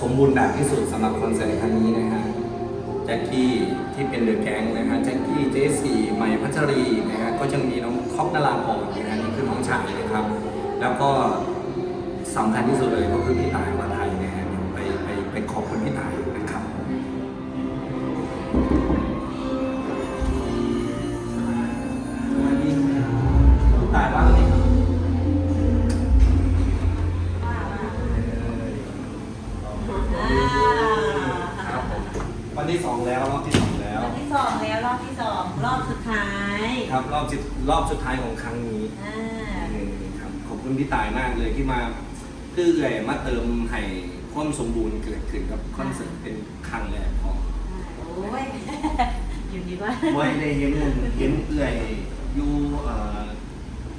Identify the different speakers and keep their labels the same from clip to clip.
Speaker 1: สมบูรณ์แบบที่สุดสำหรับคอนเสิร์ตครั้งนี้นะฮะแจ็คกี้ที่เป็นเดอะแก๊งนะฮะแจ็คกี้เจสี่ใหม่พัชรีนะฮะก็ยังมีน้องท็อปนาราพรนะฮะนี่คือน้องชายนะครับ แล้วก็สำคัญที่สุดเลยก็คือพี่ตากัน องแล้วรอบที่สองแล้ว
Speaker 2: วันที่สองแล้วรอบที่สองรอบสุดท้าย
Speaker 1: ครับรอบสุดรอบสุดท้ายของครั้งนี้
Speaker 2: อ่า
Speaker 1: อืมครับขอบคุณพี่ตายมากเลยที่มาคือเอื่อยมาเติมให้ความสมบูรณ์เกิดขึ้นกับคอนเสิร์ตเป็นครั้งแรกของ
Speaker 2: โอ้ย อยู่ดีว่า
Speaker 1: ไว้ได้เห็นเห็นเอื่อยอยู่เอ่อ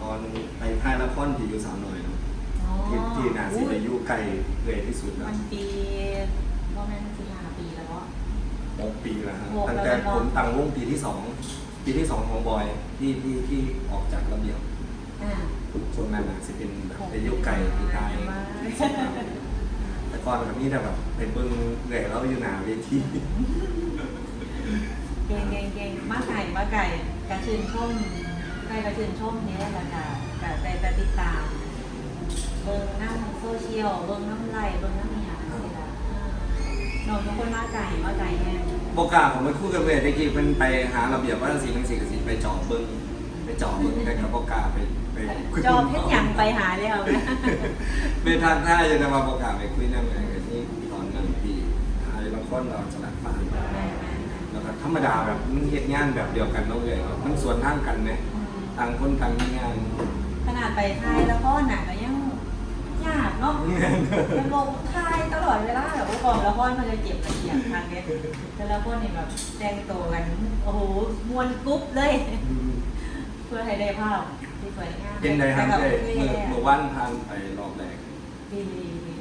Speaker 1: ตอนไปค่ายละครที่อยู่สาวน้อยเนอะที่ที่นาสิไปอยู่ไกลเอื่อยที่สุดแล้
Speaker 2: มั
Speaker 1: วน
Speaker 2: ปีว่าแม่นสิห้าปีแล้วเนาะ
Speaker 1: หกปีแล้วฮะ
Speaker 2: หก
Speaker 1: ตั้ง
Speaker 2: แล้ว
Speaker 1: แต่
Speaker 2: เนอะ
Speaker 1: ผมตั้งวงปีที่สองปีที่สองของบอยที่ที่ที่ออกจากระเบียบ
Speaker 2: อ่า
Speaker 1: ช่วงนั้นนะสิเป็นแบบไปอยุไก่ที่ใต้แต่ก่อนแบบนี้แต่แบบไปเบิ้งเหนื่อยแล้วอยู่หนาเวที
Speaker 2: เก่งเก่งเก่งมาไก่มาไก่กระชื่นชมไก่กระชื่นชมเนี้ยแหละค่ะแต่แต่แต่ติดตาม เบิ่งน้ำโซเชียลเบิ่งน้ำไลน์เบิ่งน้ำเมียสิล่ะอ่า น้องทุกคนมาไก่มาไก่แน่
Speaker 1: โบกล้าผมไปคู่กับเวทตะกี้เป็นไปหาระเบียบว่าสีนังสีกับสีไปเจาะเบิ้งไปเจาะเบิ้งแต่กับโบกล้าไปไปคุย
Speaker 2: จอมเพชรยังไปหาแล้วนะ
Speaker 1: ไปทางท่าจะนำมาโบกล้าไปคุยนั่งอะไรกันนี่ตอนนั้นปีถ่ายละครเราจะรักฟ้าแล้วก็ธรรมดาแบบมันเหตุงานแบบเดียวกันเนาะเลยมันสวนทางกันเนี่ยต่างคนต่างมีงาน
Speaker 2: ขนาดไปไทยแล้วก็หนักก็ยังยากเนาะมันลงไทยตลอดเวลาแบบว่าก่ อนละครมันจะเจ็บละเอียดทางเนี้ยแต่ละคนเนี่ยแบบแต่งตัวกัน โอ้โหมวนกรุ๊ปเลย เพื่อให้ได้ภาพที่สวยงาม
Speaker 1: เป็นไงครับ
Speaker 2: แต่
Speaker 1: เจ๊
Speaker 2: แบบ
Speaker 1: เมื่อ
Speaker 2: แย่
Speaker 1: เมื่อวันผ่านไปรอบแรก
Speaker 2: ดีดีดี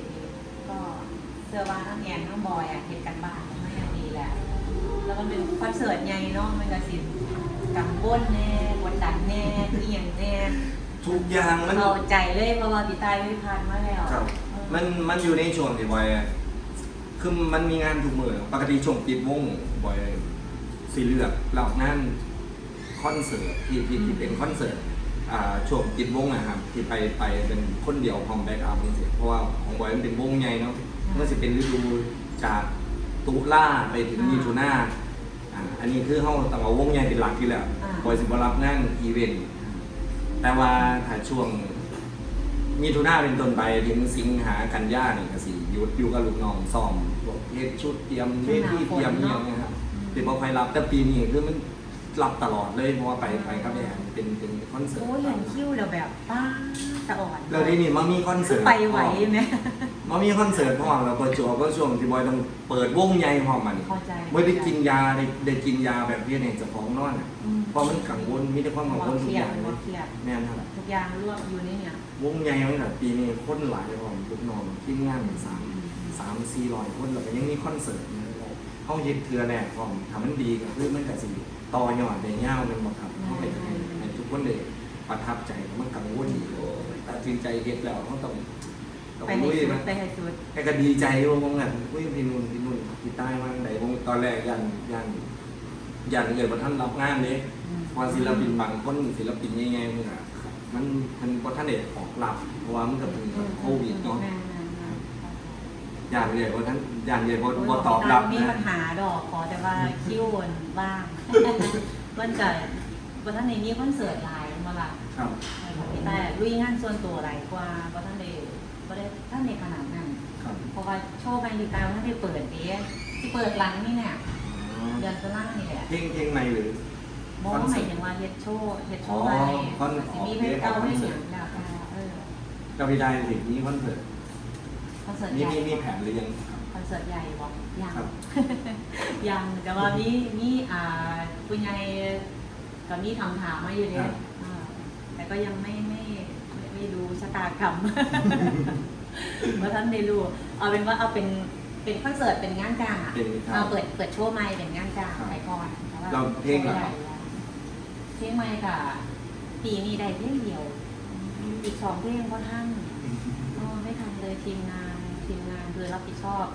Speaker 2: ก็เสื้อว่าทั้งแอนทั้งบอยอะเห็นกันบ้านไม่ยังดีแหละ แล้วมันเป็นคอนเสิร์ตใหญ่เนาะมันก็สิกังวลแน่กดดันแน่เอียงแน่
Speaker 1: ทุกอย่างมัน
Speaker 2: เข้าใจเลยเพราะว่าพี่ตายไม่ผ่านมาแล้ว
Speaker 1: ครับ
Speaker 2: เออ
Speaker 1: มันมันอยู่ในช่วงที่บอยอะ คือมันมีงานทุกมือปกติช่วงปิดวงบอยสีเลือกรับงานคอนเสิร์ตที่ที่ที่เป็นคอนเสิร์ตอ่าช่วงปิดวงอะครับที่ไปไปเป็นคนเดียวพร้อมแบ็กอัพนี่สิเพราะว่าของบอยมันเป็นวงใหญ่เนาะเมื่อสิเป็นฤดูจากตุลาไปถึงมิถุนาอ่าอันนี้คือเขาต้องเอาวงใหญ่เป็นหลักที่แล้วบอยสิบรับงานอีเวนต์แต่ว่าถ้าช่วง มีทุน่าเป็นต้นไปถึงสิงหากันยานี่ก็สิหยุดอยู่กับลูกน้องซ้อมพวกเฮ็ดชุดเตรียมเวทีเตรียมเนี่ยนะครับที่บ่ค่อยรับแต่ปีนี้คือมันรับตลอดเลยเพราะว่าไปไปครับเนี่ยเป็นเป็นคอนเสิร์ต
Speaker 2: โอ้ยเห็นคิ้วแล้วแบบป้าสะอ่อน
Speaker 1: แล้วทีนี้มันมีคอนเสิร์ต
Speaker 2: ไปไหวไหม
Speaker 1: มันมีคอนเสิร์ตพร้อมแล้วประจวบก็ช่วงที่บอยต้องเปิดวงใหญ่พร้อมมัน
Speaker 2: เข้าใจ
Speaker 1: บ่ได้กินยาได้ได้กินยาแบบเพี้ยนเองเจ้าของนอนอะ
Speaker 2: อืม
Speaker 1: เพราะมันกังวลมีแต่ความกังวล
Speaker 2: เค
Speaker 1: ทุก
Speaker 2: รี
Speaker 1: อย
Speaker 2: ด
Speaker 1: ย่างเล
Speaker 2: ว่ายเครียด
Speaker 1: แม่นครับ
Speaker 2: ทุกอย่างรวบอยู่ในเนี่ย ว
Speaker 1: งใหญ่ไหมล่ะปีนี้คนหลายพร้อมลูกน้องทีมงานสามสามสี่ร้อยคนแล้วก็ยังมีคอนเสิร์ตนะครับเขาเฮ็ดเทือแรกพร้อมทำมันดีก็คือมันก็สิต่อยอดได้ยาวแมันบ่ครับเขาไปให้ให้ทุกคนได้ประทับใจมันกังวลดีตัดสินใจเฮ็ดแล้วเขาต้องต้อง
Speaker 2: ไปให้
Speaker 1: ลุย
Speaker 2: สุด
Speaker 1: นะ
Speaker 2: ไปให้สุด
Speaker 1: แต่ก็ดีใจว่าผมงั้นอุ้ยพี่นุ่นพี่นุ่นพี่ใต้มากไหนผมตอนแรกยันยันยันเลยว่าท่านรับงานเด้
Speaker 2: อืม
Speaker 1: เพราะศิลปินบางคนศิลปินง่ายๆมันก็ มันมันบ่ทันได้ออกรับเพราะว่ามันก็เป็นโควิดเนาะ
Speaker 2: แม่แม่แม่
Speaker 1: อย่างใหญ่ว่าท่านอย่างใหญ่ว่าว่าตอบรับ
Speaker 2: มีปั
Speaker 1: นะ
Speaker 2: ญหาดอกขอแต่ว่าคิ้วมันว่างมันจะว่าท่านในนี้คอนเสิร์ตหลายมาละ
Speaker 1: ครับ
Speaker 2: พี่แต่ลุยงานส่วนตัวหลายกว่าว่าท่านในว่าได้ท่านในขนาดนั้น
Speaker 1: ครับ
Speaker 2: เพราะว่าโชว์แบงค์ดีตายว่าท่านได้เปิดเอ๊ะที่เปิดหลังนี่เนี่ยเดือนตุลานี่แหละ
Speaker 1: เพลงเพลงใหม่หรือ
Speaker 2: บอกว่าหมายถึงว่าเฮ็ดโชว์เฮ็ดโชว์
Speaker 1: อ๋
Speaker 2: ไป
Speaker 1: อคอน
Speaker 2: สิมีเพลงเก่า
Speaker 1: คอน
Speaker 2: เพลง
Speaker 1: เสิ
Speaker 2: ห
Speaker 1: ร์
Speaker 2: ยั
Speaker 1: ต
Speaker 2: งแล้วแต่เออ
Speaker 1: กับพี่ได้สิมีคอนเสิร์ต
Speaker 2: คอนเสิร์ต
Speaker 1: มี
Speaker 2: ใหญ่
Speaker 1: มีมีแผนหรือยังครับ
Speaker 2: คอนเสิร์ตใหญ่บอกยัง
Speaker 1: ครับ
Speaker 2: ยังแต่ว่ามีมีอ่าคุณยายก็มีคำถามมาอยู่เนี่ยอ่าแต่ก็ยังไม่ไม่ไม่ไม่รู้ชะตากรรม ว่าท่านได้รู้เอาเป็นว่าเอาเป็นเป็นคอนเสิร์ตเป็นงานจ้างอะ
Speaker 1: เป็นครั
Speaker 2: เอา
Speaker 1: บ
Speaker 2: เปิดเปิดโชว์ใหม่เป็นงานจ้าง
Speaker 1: ครับ
Speaker 2: ไปก่อนแต่ว่า
Speaker 1: เราเพลงเหรอ
Speaker 2: โชว์ใหญ่ เพลงใหม่ค่ะปีนี้ได้เพลงเดียว อีกสองเพลงก็ท่านอ๋อไม่ทันเลยทีมงานทีมงานทคือรับผิดชอบ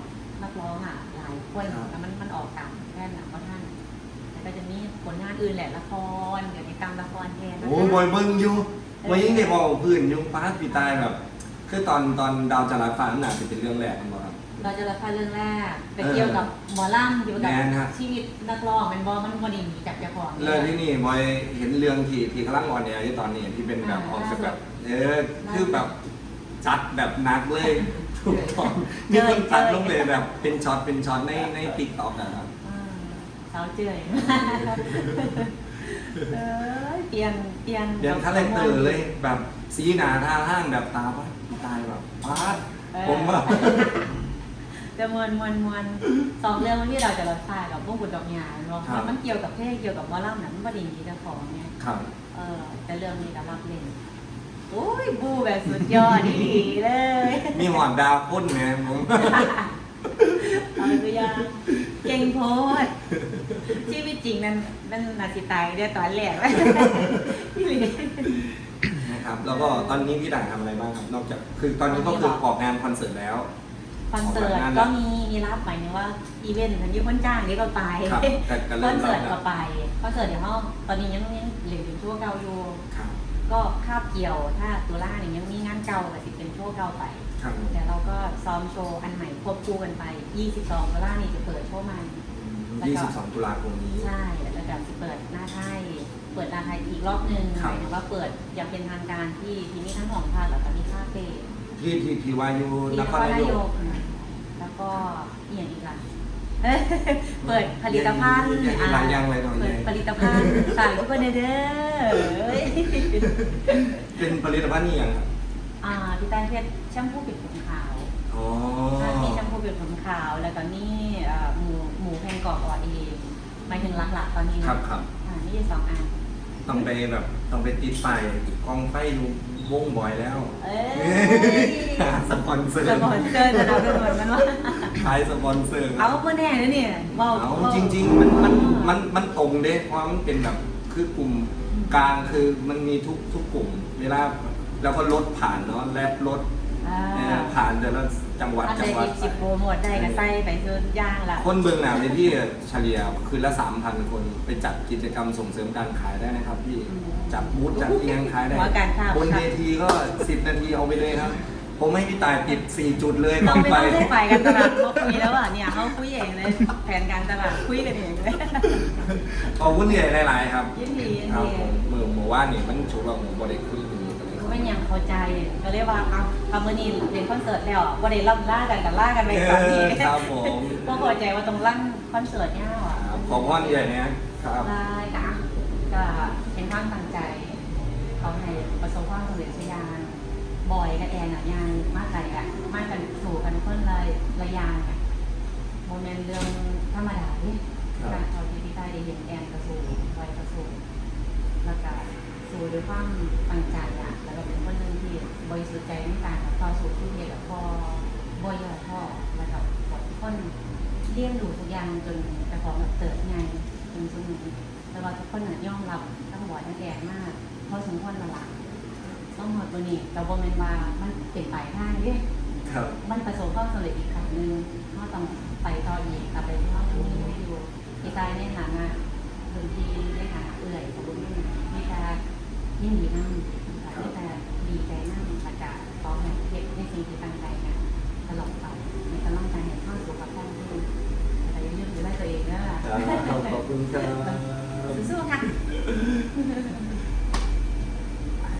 Speaker 2: นักร้องอะหลายคน
Speaker 1: ครับ
Speaker 2: แล้วมันมันออกต่างแค่หนักก็ท่านแล้วก็จะมีผลงานอื่นแหละละครเดี๋ยวติดตามละครแทนนะคะ
Speaker 1: โอ้บอยเบิ้งอยู่บอยยิ่งได้บอกพื้นอยุ่ป้าดปีตายแบบคือตอนตอนดาวจรัสฟ้าน่ะจะเป็นเรื่องแรกกันบ่ครับ
Speaker 2: เราจะละครเรื่องแรกแต่
Speaker 1: เออ
Speaker 2: เกี่ยวกับหมอลำเกี่ยวกับ
Speaker 1: แม่นครับ
Speaker 2: ชีวิตนักร้องมันบอมันบอดีหนีจากเจ้าของ
Speaker 1: เรื่องที่นี่บอยเห็นเรื่องที่ที่กำลังออนเนี่ยที่ตอนนี้ที่เป็นแบบออกจากแบบเออคือแบบจัดแบบหนักเลยถูกต้องมีคนตัดลงเลยแบบเป็นช็อตเป็นช็อตในในติ๊กต็อกนะครับ
Speaker 2: อ่าสาวเจื่อยเอยเปลี่ยนเปลี่ยน
Speaker 1: เดี๋ยวคาแรคเตอร์เลยแบบสีหนาท่าทางแบบตาป้าพี่ตายแบบป้าดผมว่า
Speaker 2: จะมวนมวนมวนสองเรื่องที่เราจะรับทายกับพวกบุญดอกหยาเนาะ
Speaker 1: ครับ
Speaker 2: มันเกี่ยวกับเพศเกี่ยวกับหมอลำนะมันบดีเจ้าของเนี่ย
Speaker 1: ครับ
Speaker 2: เออแต่เรื่องนี้เรารับเล่นโอ้ยบูแบบสุดยอดดีเลย
Speaker 1: มีหอนดาวพ่นไหมผม
Speaker 2: เอาตัวอย่างเก่งโพดชีวิตจริงนั้นมันนาสิตายได้ตอนแรกพี่หลี
Speaker 1: นะครับ แล้วก็ตอนนี้พี่ด่างทำอะไรบ้างครับ นอกจาก คือตอนนี้ก็คือออกงานคอนเสิร์ตแล้ว
Speaker 2: คอนเสิร์ตก็มีมีรับหมายถึงว่าอีเวนต์ทันยุคนจ้างนี่ก็ไป
Speaker 1: ครับแต่ก็
Speaker 2: ค
Speaker 1: เริ่
Speaker 2: อน
Speaker 1: ม
Speaker 2: เสิร์ต
Speaker 1: แล้ว
Speaker 2: ก็ไปคอนเสิร์ตเดี๋ยวเขาตอนนี้ยังยังเหลืออยู่ช่วงเก่าอยู่
Speaker 1: ครับ
Speaker 2: ก็คาบเกี่ยวถ้าตุลาเนี่ยยังมีงานเก่าแต่สิเป็นช่วงเก่าไป
Speaker 1: ครับ
Speaker 2: เดี๋ยวเราก็ซ้อมโชว์อันใหม่ควบคู่กันไป 22ตุลานี่จะเปิดโชว์ใหม่
Speaker 1: 22ตุลาคมนี้
Speaker 2: ใช่แล้วก็จะเปิดหน้าไทยเปิดหน้าไทยอีกรอบหนึ่งห
Speaker 1: ครับ
Speaker 2: มายถึงว่าเปิดอย่างเป็นทางการที่ที่นี่ทั้งหองภาคแล้วก็มีคาเฟ่
Speaker 1: ที่ที่ที่วาอยู
Speaker 2: ที่
Speaker 1: น
Speaker 2: น
Speaker 1: ค
Speaker 2: ค
Speaker 1: ร
Speaker 2: ร
Speaker 1: นานา
Speaker 2: ยย
Speaker 1: ก
Speaker 2: กแล้วก็อีกอย่างอีกล่ะเปิดผลิตภัณฑ์
Speaker 1: อย่างอีกหลายอย่างเลยเนาะ
Speaker 2: เปิด
Speaker 1: ใหญ่
Speaker 2: ผลิตภัณฑ์ฝากทุกคนเด้อเอ้ย
Speaker 1: เป็นผลิตภัณฑ์นี่อย่างครับ
Speaker 2: อ่าพี่แตนเพชรแชมพูปิดผมขาว
Speaker 1: อ๋อ
Speaker 2: มีแชมพูปิดผมขาว แล้วก็มีเอ่อหมูหมูแพงกรอบออดเองหมายถึงหลักๆตอนนี้นะครับ
Speaker 1: ครับ
Speaker 2: อ่านี่สองอัน
Speaker 1: ต้องไปแบบต้องไปติดไฟกองไฟอยู่ วงบ่อยแล้ว
Speaker 2: เอ้ย
Speaker 1: หาสปอนเซอร์
Speaker 2: สปอนเซอร์จะเอาด้วยเหมือนกันว่า
Speaker 1: ขายสปอนเซอร์
Speaker 2: เอาเมื่อแน่เลยเนี่ยเว้า
Speaker 1: เอา
Speaker 2: ว้า
Speaker 1: จริง ๆ มันมันมันมันตรงเด้เพราะว่ามันเป็นแบบคือกลุ่มกลางคือมันมีทุกทุกกลุ่ม เวลาแล้วก็รถผ่านเนาะแลบรถ
Speaker 2: อ่า
Speaker 1: เอ่อ ผ่านแต่ละจังหวัด
Speaker 2: อัน
Speaker 1: จั
Speaker 2: ใด
Speaker 1: งหวัด
Speaker 2: สิบสิบโปรโมทได้ก็ใส่ไปจนย่างละ
Speaker 1: คนเบืองหนาในที่เฉลี่ยคืนละสามพันคนไปจัดกิจกรรมส่งเสริมการขายได้นะครับพี่จัดบูธจัดเอียงขายได้
Speaker 2: หัวการข้าว
Speaker 1: บนเวทีก็สิบนาทีเอาไปเลยครับ ผมให้พี่ตายติดสี่จุดเลย
Speaker 2: ต้
Speaker 1: ก่
Speaker 2: อ
Speaker 1: องน
Speaker 2: ไม่
Speaker 1: ไป
Speaker 2: ต้องได้ไปกันตลาดเขาคุยแล้วอะเนี่ยเขาคุยเองเลยแผนการตลาดคุยกันเองเลย
Speaker 1: ขอบคุณที่หลาย ๆ ครับ
Speaker 2: ยินดียิน
Speaker 1: ครับ
Speaker 2: ดี
Speaker 1: ผมมือหมู่ว่านี่มันชูเราหมู่บริคุย
Speaker 2: ไม่ยังเข้าใจ ก็เรียกว่าเอาทำมื่อนี้เรียนคอนเสิร์ตแล้วอะบ่ได้ล่ำล่ากันกันล่ากันไปตอนนี้
Speaker 1: เออครับผม
Speaker 2: ก็เข้าใจว่าตรงลั่นคอนเสิร์ตเนี่ยอะ
Speaker 1: ครับขอบคุณใหญ่เนี้ยครับ
Speaker 2: ได้ค่ะก็เป็นความตั้งใจเขาให้ประสบความสำเร็จสักอย่างบอยกับแอนอะยางมากไกลอะมากกันสู่กันคนละระยางอะโมเมนต์เรื่องธรรมดาเนี่ย
Speaker 1: ครับ
Speaker 2: การเขาที่ที่ได้ได้เห็นแอนกระสูบอยกระสูแล้วก็ สู่ด้วยความตั้งใจอะแล้วก็เป็นคนหนึ่งที่บริสุทธิ์ใจในการต่อสู้ที่เรียกับพ่อบ่อยอพ่อแล้วก็กดคนเลี้ยงดูทุกอย่างจนแต่ของแบบเติบไงจนสมุนแต่ว่าทุกคนน่ะย่อมรับทั้งบอยทั้งแอนมากเพราะสมควรมาหลักต้องหมดตัวนี้แต่ว่าแมนว่ามันเปลี่ยนไปทางเด้
Speaker 1: ครับ
Speaker 2: มันประสบความสำเร็จอีกครั้งหนึ่งก็ต้องไปต่ออีกกลับไปที่ห้องที่ไม่อยู่ที่ใต้ในฐานะพื้นที่ในฐานะเอื่อยสมบูรณ์นี่จะยิ่งดี นั่งนี่